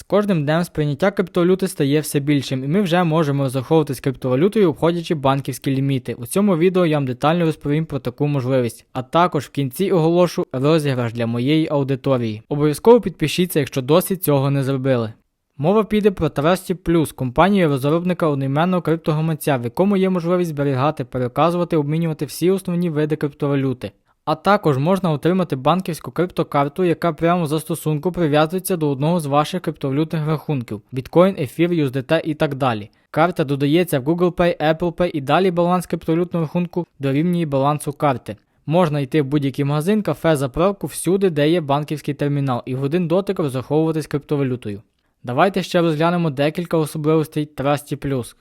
З кожним днем сприйняття криптовалюти стає все більшим, і ми вже можемо розраховуватись криптовалютою, обходячи банківські ліміти. У цьому відео я вам детально розповім про таку можливість, а також в кінці оголошу розіграш для моєї аудиторії. Обов'язково підпишіться, якщо досі цього не зробили. Мова піде про Trusty Plus, компанію розробника одноіменного криптогаманця, в якому є можливість зберігати, переказувати, обмінювати всі основні види криптовалюти. А також можна отримати банківську криптокарту, яка прямо за стосунку прив'язується до одного з ваших криптовалютних рахунків Bitcoin, Ether, USDT і так далі. Карта додається в Google Pay, Apple Pay і далі баланс криптовалютного рахунку дорівнює балансу карти. Можна йти в будь-який магазин, кафе, заправку всюди, де є банківський термінал, і в один дотик розраховуватись криптовалютою. Давайте ще розглянемо декілька особливостей Trusty.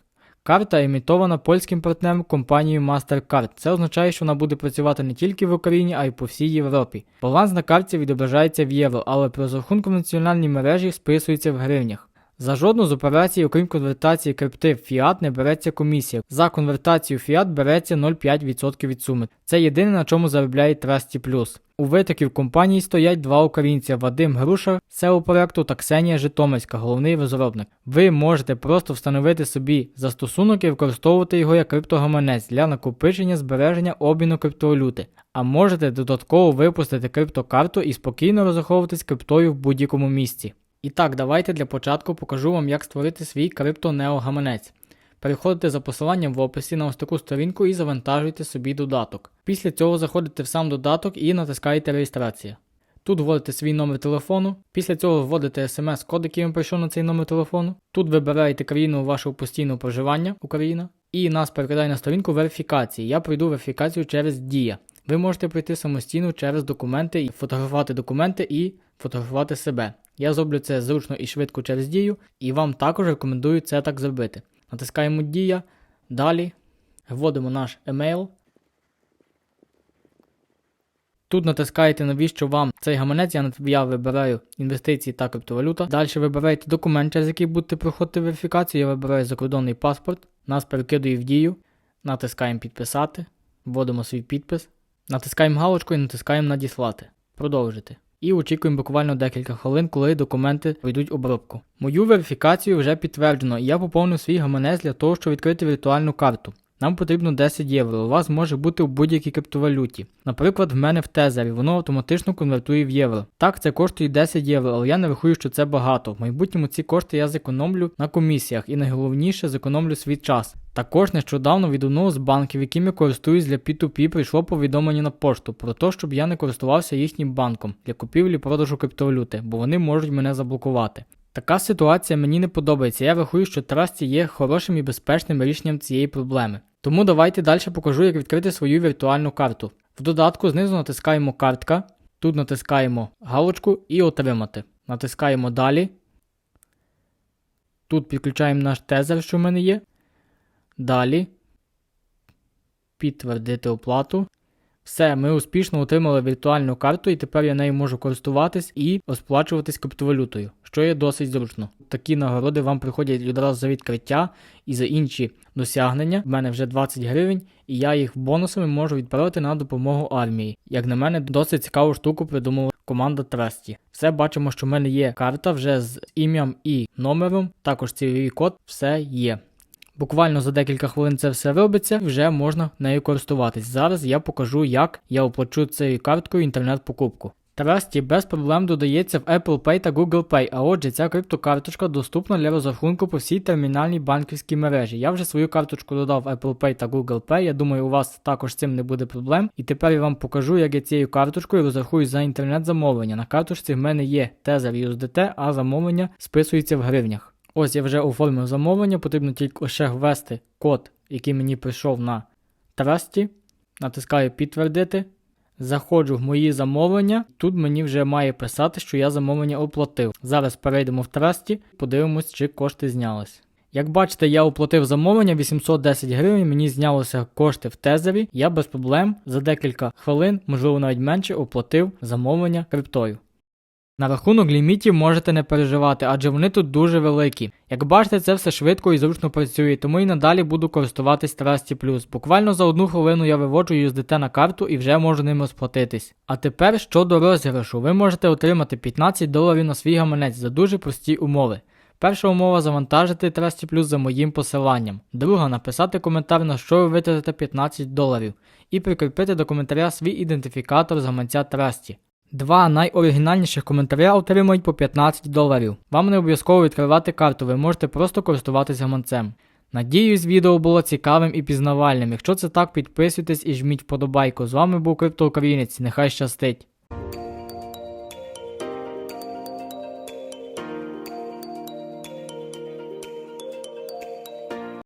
Карта імітована польським партнером компанією MasterCard. Це означає, що вона буде працювати не тільки в Україні, а й по всій Європі. Баланс на карті відображається в євро, але при розрахунку в національній мережі списується в гривнях. За жодну з операцій, окрім конвертації крипти в фіат, не береться комісія. За конвертацію фіат береться 0,5% від суми. Це єдине, на чому заробляє Trusty Plus. У витоків компанії стоять два українця Вадим Грушар, SEO проекту та Ксенія Житомирська, головний розробник. Ви можете просто встановити собі застосунок і використовувати його як криптогаманець для накопичення, збереження обміну криптовалюти. А можете додатково випустити криптокарту і спокійно розраховуватись криптою в будь-якому місці. І так, давайте для початку покажу вам, як створити свій крипто-неогаманець. Переходите за посиланням в описі на ось таку сторінку і завантажуйте собі додаток. Після цього заходите в сам додаток і натискаєте реєстрація. Тут вводите свій номер телефону, після цього вводите смс-код, який вам прийшов на цей номер телефону. Тут вибираєте країну вашого постійного проживання, Україна, і нас перекидає на сторінку верифікації. Я пройду верифікацію через Дія. Ви можете пройти самостійно через документи і фотографувати документи і фотографувати себе. Я зроблю це зручно і швидко через дію, і вам також рекомендую це так зробити. Натискаємо Дія, далі вводимо наш емейл. Тут натискаєте, навіщо вам цей гаманець, я, я вибираю інвестиції та криптовалюта. Далі вибираєте документ, через який будете проходити верифікацію. Я вибираю закордонний паспорт, нас перекидує в дію, натискаємо підписати, вводимо свій підпис, натискаємо галочку і натискаємо надіслати. Продовжити. І очікуємо буквально декілька хвилин, коли документи пройдуть обробку. Мою верифікацію вже підтверджено, і я поповнив свій гаманець для того, щоб відкрити віртуальну карту. Нам потрібно 10 євро, у вас може бути у будь-якій криптовалюті. Наприклад, в мене в тезері, воно автоматично конвертує в євро. Так, це коштує 10 євро, але я не рахую, що це багато. В майбутньому ці кошти я зекономлю на комісіях і найголовніше зекономлю свій час. Також нещодавно від одного з банків, яким я користуюсь для P2P, прийшло повідомлення на пошту про те, щоб я не користувався їхнім банком для купівлі продажу криптовалюти, бо вони можуть мене заблокувати. Така ситуація мені не подобається. Я рахую, що Trusty є хорошим і безпечним рішенням цієї проблеми. Тому давайте далі покажу, як відкрити свою віртуальну карту. В додатку знизу натискаємо картка, тут натискаємо галочку і отримати. Натискаємо далі. Тут підключаємо наш тезер, що в мене є. Далі. Підтвердити оплату. Все, ми успішно отримали віртуальну карту, і тепер я нею можу користуватись і розплачуватись криптовалютою, що є досить зручно. Такі нагороди вам приходять одразу за відкриття і за інші досягнення. В мене вже 20 гривень, і я їх бонусами можу відправити на допомогу армії. Як на мене, досить цікаву штуку придумала команда Трасті. Все бачимо, що в мене є карта вже з ім'ям і номером, також цільовий код, все є. Буквально за декілька хвилин це все робиться, вже можна нею користуватись. Зараз я покажу, як я оплачу цією карткою інтернет-покупку. Trusty без проблем додається в Apple Pay та Google Pay, а отже, ця криптокарточка доступна для розрахунку по всій термінальній банківській мережі. Я вже свою карточку додав в Apple Pay та Google Pay. Я думаю, у вас також з цим не буде проблем. І тепер я вам покажу, як я цією карточкою розрахую за інтернет-замовлення. На карточці в мене є Tether USDT, а замовлення списується в гривнях. Ось я вже оформив замовлення, потрібно тільки ще ввести код, який мені прийшов на Trusty. Натискаю підтвердити. Заходжу в мої замовлення. Тут мені вже має писати, що я замовлення оплатив. Зараз перейдемо в Trusty, подивимось, чи кошти знялись. Як бачите, я оплатив замовлення 810 гривень, мені знялося кошти в тезері. Я без проблем за декілька хвилин, можливо навіть менше, оплатив замовлення криптою. На рахунок лімітів можете не переживати, адже вони тут дуже великі. Як бачите, це все швидко і зручно працює, тому і надалі буду користуватись Trusty Plus. Буквально за одну хвилину я виводжу USDT на карту і вже можу ним розплатитись. А тепер щодо розіграшу, ви можете отримати 15 доларів на свій гаманець за дуже прості умови. Перша умова завантажити Trusty Plus за моїм посиланням. Друга написати коментар, на що ви витратите 15 доларів, і прикріпити до коментаря свій ідентифікатор з гаманця Trusty. Два найоригінальніших коментаря отримують по 15 доларів. Вам не обов'язково відкривати карту, ви можете просто користуватися гаманцем. Надіюсь, відео було цікавим і пізнавальним. Якщо це так, підписуйтесь і жміть вподобайку. З вами був Криптоукраїнець. Нехай щастить!